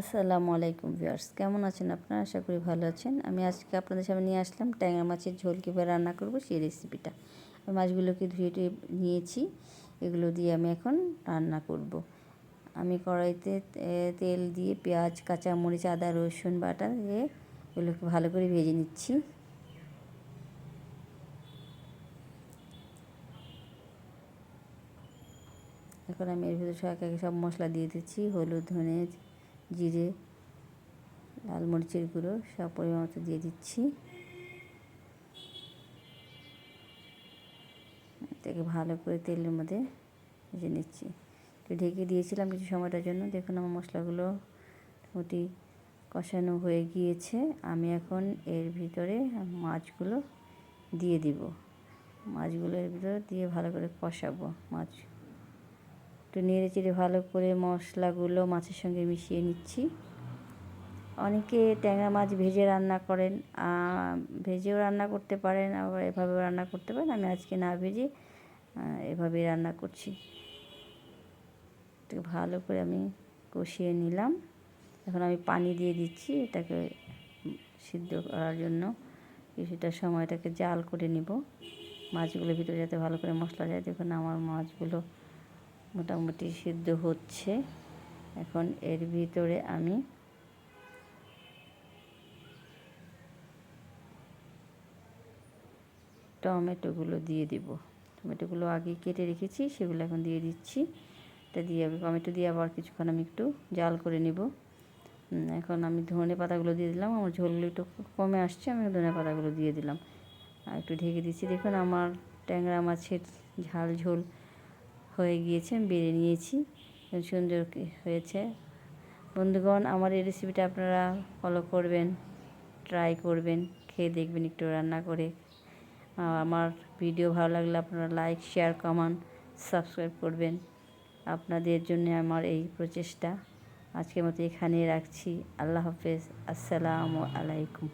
আসসালামু আলাইকুম ভিউয়ার্স, কেমন আছেন আপনারা? আশা করি ভালো আছেন। আমি আজকে আপনাদের সামনে নিয়ে আসলাম ট্যাংরা মাছের ঝোল কীভাবে রান্না করব সেই রেসিপিটা। আমি মাছগুলোকে ধুয়ে টুয়ে নিয়েছি, এগুলো দিয়ে আমি এখন রান্না করব। আমি কড়াইতে তেল দিয়ে পেঁয়াজ, কাঁচামরিচ, আদা, রসুন বাটা দিয়ে এগুলোকে ভালো করে ভেজে নিচ্ছি। এখন আমি এর ভিতরে সব মশলা দিয়ে দিচ্ছি, হলুদ, ধনে জিরে, লাল মরিচের গুঁড়ো, সব পরিমাণ মতো দিয়ে দিচ্ছি। এটাকে ভালো করে তেলের মধ্যে ভেজে নিচ্ছি। একটু ঢেকে দিয়েছিলাম কিছু সময়টার জন্য। দেখুন আমার মশলাগুলো মোটামুটি কষানো হয়ে গিয়েছে। আমি এখন এর ভিতরে মাছগুলো দিয়ে দিব। মাছগুলো এর ভিতরে দিয়ে ভালো করে কষাবো। মাছ একটু নেড়ে চেড়ে ভালো করে মশলাগুলো মাছের সঙ্গে মিশিয়ে নিচ্ছি। অনেকে ট্যাংরা মাছ ভেজে রান্না করেন ভেজেও রান্না করতে পারেন, আবার এভাবেও রান্না করতে পারেন। আমি আজকে না ভেজে এভাবেই রান্না করছি। ভালো করে আমি কষিয়ে নিলাম। এখন আমি পানি দিয়ে দিচ্ছি, এটাকে সিদ্ধ করার জন্য। কিছুটা সময়টাকে জাল করে নিব। মাছগুলোর ভিতরে যাতে ভালো করে মশলা যায়, দেখুন আমার মাছগুলো মোটামুটি সিদ্ধ হচ্ছে। এখন এর ভিতরে আমি টমেটোগুলো দিয়ে দিব। টমেটোগুলো আগে কেটে রেখেছি, সেগুলো এখন দিয়ে দিচ্ছি। এটা দিয়ে টমেটো দিয়ে আবার কিছুক্ষণ আমি একটু জাল করে নিব। এখন আমি ধনে পাতাগুলো দিয়ে দিলাম। আমার ঝোলগুলো একটু কমে আসছে, আমি ধনে পাতাগুলো দিয়ে দিলাম। আর একটু ঢেকে দিচ্ছি। দেখুন, আমার ট্যাংরা মাছের ঝাল ঝোল হয়ে গিয়েছে বেড়ে নিয়েছি। সুন্দর হয়েছে। বন্ধুগণ, আমার এই রেসিপিটা আপনারা ফলো করবেন ট্রাই করবেন, খেয়ে দেখবেন একটু রান্না করে। আমার ভিডিও ভালো লাগলে আপনারা লাইক শেয়ার কমেন্ট সাবস্ক্রাইব করবেন। আপনাদের জন্য আমার এই প্রচেষ্টা। আজকের মতো এখানে রাখছি। আল্লাহ হাফেজ। আসসালামু আলাইকুম।